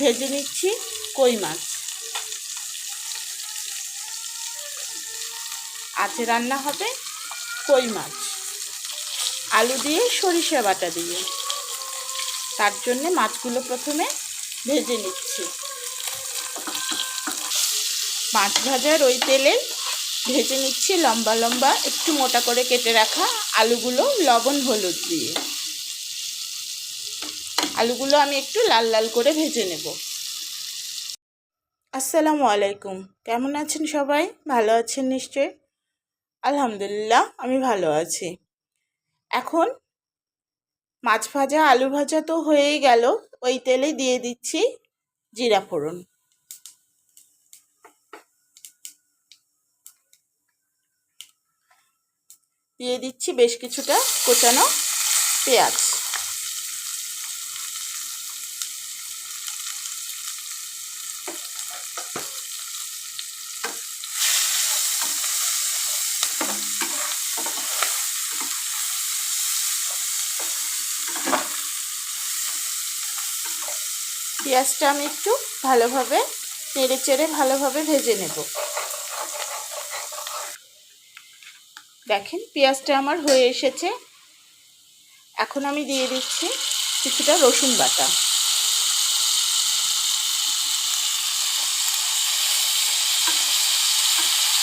ভেজে নিচ্ছি কই মাছ। আজ রান্না হবে কই মাছ। আলু দিয়ে সরিষা বাটা দিয়ে। তার জন্য মাছগুলো প্রথমে ভেজে নিচ্ছি। মাছ ভাজার ওই তেলে ভেজে নিচ্ছি লম্বা লম্বা একটু মোটা করে কেটে রাখা আলুগুলো লবণ হলুদ দিয়ে। আলুগুলো আমি একটু লাল লাল করে ভেজে নেব। আসসালামু আলাইকুম। কেমন আছেন সবাই? ভালো আছেন নিশ্চয় আলহামদুলিল্লাহ, আমি ভালো আছি। এখন মাছ ভাজা, আলু ভাজা তো হয়েই গেল। ওই তেলে দিয়ে দিচ্ছি জিরা ফোড়ন। দিয়ে দিচ্ছি বেশ কিছুটা কোচানো পেঁয়াজ। পেঁয়াজটা আমি একটু ভালোভাবে, নেড়ে চেড়ে ভালোভাবে ভেজে নেব। দেখেন, পেঁয়াজটা আমার হয়ে এসেছে। এখন আমি দিয়ে দিচ্ছি কিছুটা রসুন বাটা।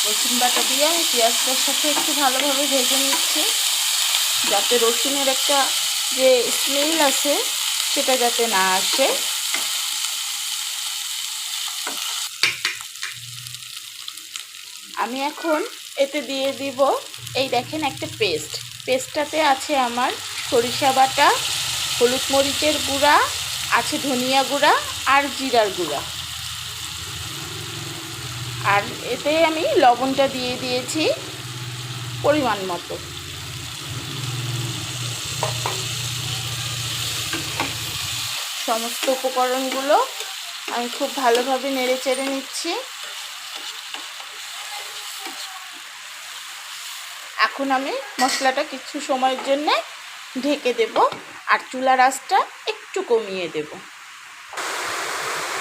রসুন বাটা দিয়ে আমি পেঁয়াজটার সাথে একটু ভালোভাবে ভেজে নিচ্ছি। যাতে রসুনের একটা যে স্মেল আছে, সেটা যাতে না আসে। আমি এখন এতে দিয়ে দিব, এই দেখেন একটা পেস্ট পেস্টটাতে আছে আমার সরিষা বাটা, হলুদ মরিচের গুঁড়া, আছে ধনিয়া গুঁড়া আর জিরার গুঁড়া। আর এতে আমি লবণটা দিয়ে দিয়েছি পরিমাণ মতো। সমস্ত উপকরণগুলো আমি খুব ভালোভাবে নেড়ে চেড়ে নিচ্ছি। এখন আমি মশলাটা কিছু সময়ের জন্য ঢেকে দেব আর চুলার আঁচটা একটু কমিয়ে দেব।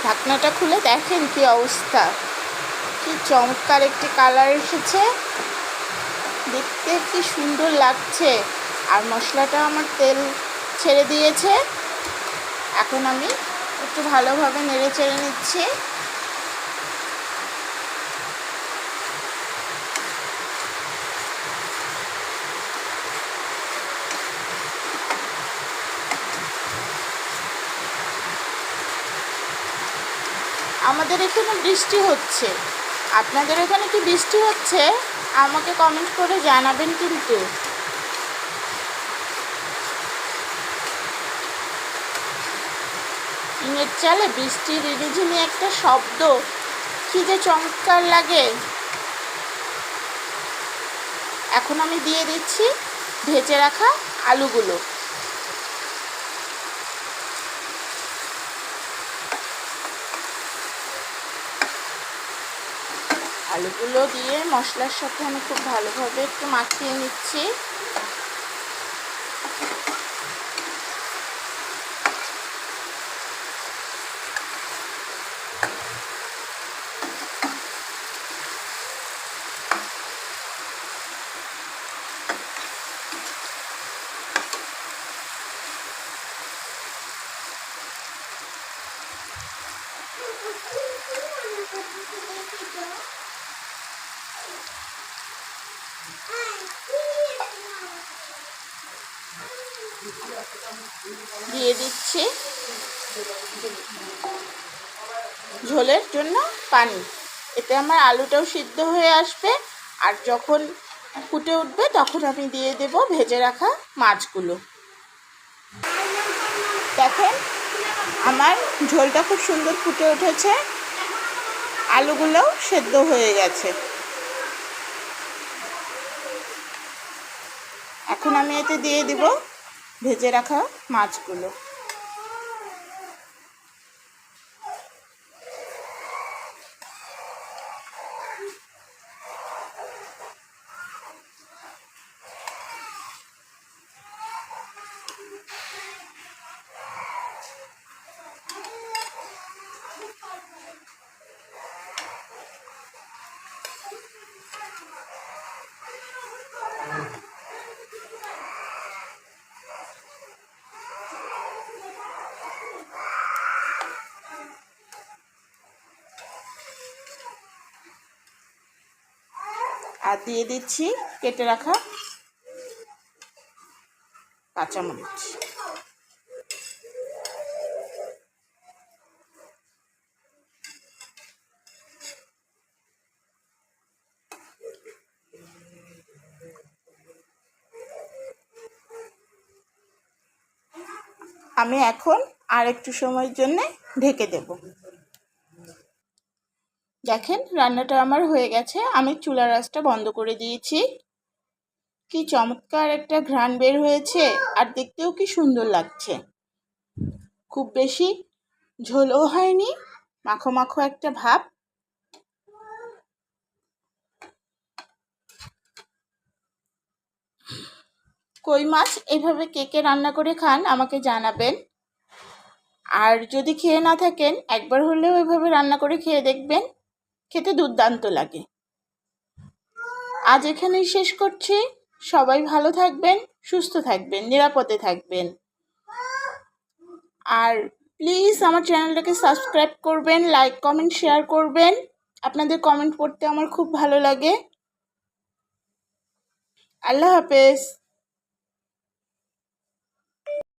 ঢাকনাটা খুলে দেখেন কি অবস্থা। কি চমৎকার একটি কালার এসেছে। দেখতে কি সুন্দর লাগছে। আর মশলাটা আমার তেল ছেড়ে দিয়েছে। এখন আমি একটু ভালোভাবে নেড়ে চেড়ে নিচ্ছি। আমাদের এখানে বৃষ্টি হচ্ছে। আপনাদের এখানে কি বৃষ্টি হচ্ছে? আমাকে কমেন্ট করে জানাবেন কিন্তু। টিনের চালে বৃষ্টির রিরিঝিনি একটা শব্দ। কি যে চমৎকার লাগে। এখন আমি দিয়ে দিচ্ছি ভেজে রাখা আলুগুলো। আলুগুলো দিয়ে মশলার সাথে আমি খুব ভালোভাবে একটু মাখিয়ে নিচ্ছি। দিয়ে দিচ্ছি ঝোলের জন্য পানি। এতে আমার আলুটাও সিদ্ধ হয়ে আসবে আর যখন ফুটে উঠবে তখন আমি দিয়ে দেব ভেজে রাখা মাছগুলো। দেখেন, আমার ঝোলটা খুব সুন্দর ফুটে উঠেছে। আলুগুলোও সেদ্ধ হয়ে গেছে। এখন আমি এতে দিয়ে দিব ভেজে রাখা মাছগুলো। আর দিয়ে দিচ্ছি কেটে রাখা কাঁচামরিচ। আমি এখন আর একটু সময়ের জন্য ঢেকে দেব। দেখেন, রান্নাটা আমার হয়ে গেছে। আমি চুলা রাসটা বন্ধ করে দিয়েছি। কি চমৎকার একটা ঘ্রাণ বের হয়েছে, আর দেখতেও কি সুন্দর লাগছে। খুব বেশি ঝোলও হয়নি, মাখো মাখো একটা ভাব। কই মাছ, এভাবে কেকে রান্না করে খান আমাকে জানাবেন। আর যদি খেয়ে না থাকেন, একবার হলেও এভাবে রান্না করে খেয়ে দেখবেন। খেতে দুর্দান্ত লাগে। আজ এখানেই শেষ করছি। সবাই ভালো থাকবেন, সুস্থ থাকবেন, নিরাপদে থাকবেন। আর প্লিজ আমার চ্যানেলটাকে সাবস্ক্রাইব করবেন লাইক কমেন্ট শেয়ার করবেন। আপনাদের কমেন্ট পড়তে আমার খুব ভালো লাগে। আল্লাহ হাফেজ।